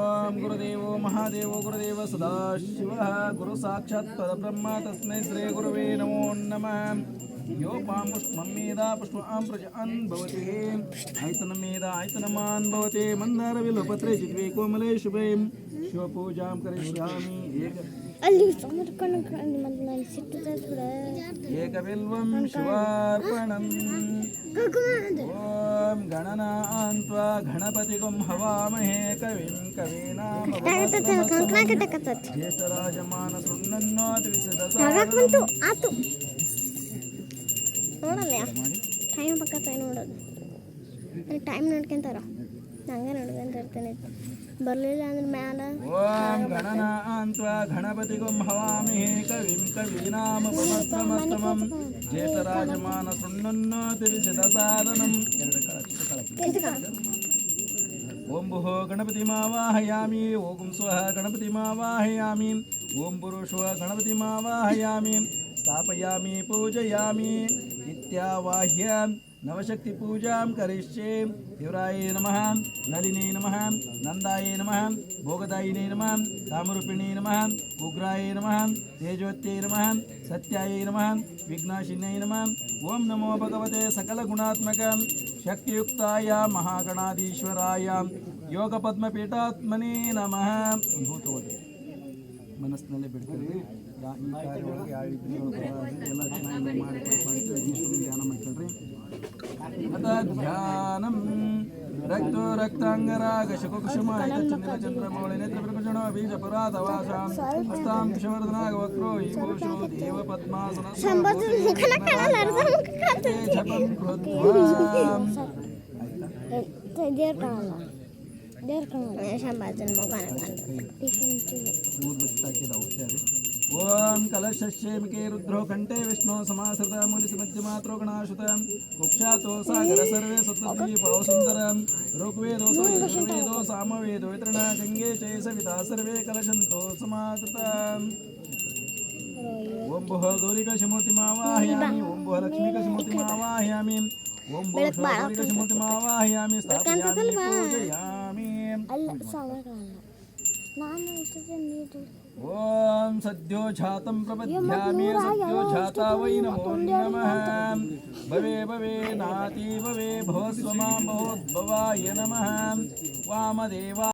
ఓం గురుదేవో మహాదేవో గురుదేవ సదాశివ గురు సాక్షాత్ పరబ్రహ్మ తస్మై శ్రీ గురువే నమో నమ యో పాముష్మం మీద పుష్పాం ప్రజాన్ భవతి ఆయతన మీద ఆయతనమాన్ భవతి మందార విలోపత్రే చిత్వే కోమలే శుభే శివపూజాం కరిష్యామి ఏక ಅಲ್ಲಿ ಏಕಬಿಲ್ವಂ ಓಂ ಗಣಪತಿಗಂ ಆತು ನೋಡಲ್ಲ ನೋಡೋದು ಟೈಮ್ ನೋಡ್ಕೊಂತಾರ ಹಂಗೆ ನೋಡ್ಕೊಂತ ಬರಲಿಲ್ಲ ಅಂದ್ರೆ ಮ್ಯಾಲ त्वा गणपतिगुं हवामहे कविं कवीनामुपमस्तमस्तमं ज्येष्ठराजमानसृण्णन्नो तिरिचितसादनम् ఓం భుహో గణపతిమావాహయామి ఓం స్వ గణపతిమావాహయామి ఓం పురుషో గణపతిమావాహయామి స్థాపయామి పూజయామి నిత్యావాహ్య नवशक्ति पूजा करिष्ये युवराय नम नलिने नम नंदाय नम भोगदायिने नम कामरूपिणे नम उग्राय नम तेजोत्ये नम सत्याय नम विघ्नाशिने नम ओं नमो भगवते सकल गुणात्मक शक्तियुक्ताय महागणाधीश्वराय ಯೋಗಪದ್ಮಪೀಠಾತ್ಮನೇ ನಮಃ ಭೂತವಾಗಿದೆ ಮನಸ್ಸಿನಲ್ಲೇ ಬಿಡ್ತೀವಿ ಯಾವ ರೀತಿ ಎಲ್ಲ ಚೆನ್ನಾಗಿ ಮಾಡಿ ध्यानम् रक्तो रक्ताङ्गरागशकुकुसुमायचन्द्रमौलिनेत्रप्रकुशणबीजपुरातवासां हस्तां विषवर्धनागवक्रो ईकोशो देवपद्मासनम् कृत्वां देर काला देर काला शाम्बाजन मोकान काला ऋषक्षेमिके रुद्रो विष्णु विष्णो समाश्रित मुनिसमध्यमात्रो गणाश्रुत सागर सर्वे सप्तद्वीपौ सुन्दरं ऋग्वेदो तो यजुर्वेदो सामवेदो वितरणा गङ्गे सर्वे करशन्तो समाकृता ओं भुः गौरिकशमूर्तिमावाहयामि ओं भुः लक्ष्मीकशमूर्तिमावाहयामि ओं भुः गौरिकशमूर्तिमावाहयामि स्थापयामि ॐ सद्योजातं प्रपद्यामि सद्योजाता वै नमो नमः भवे भवे नाति भवे भवस्व मां भवोद्भवाय नमः वामदेवा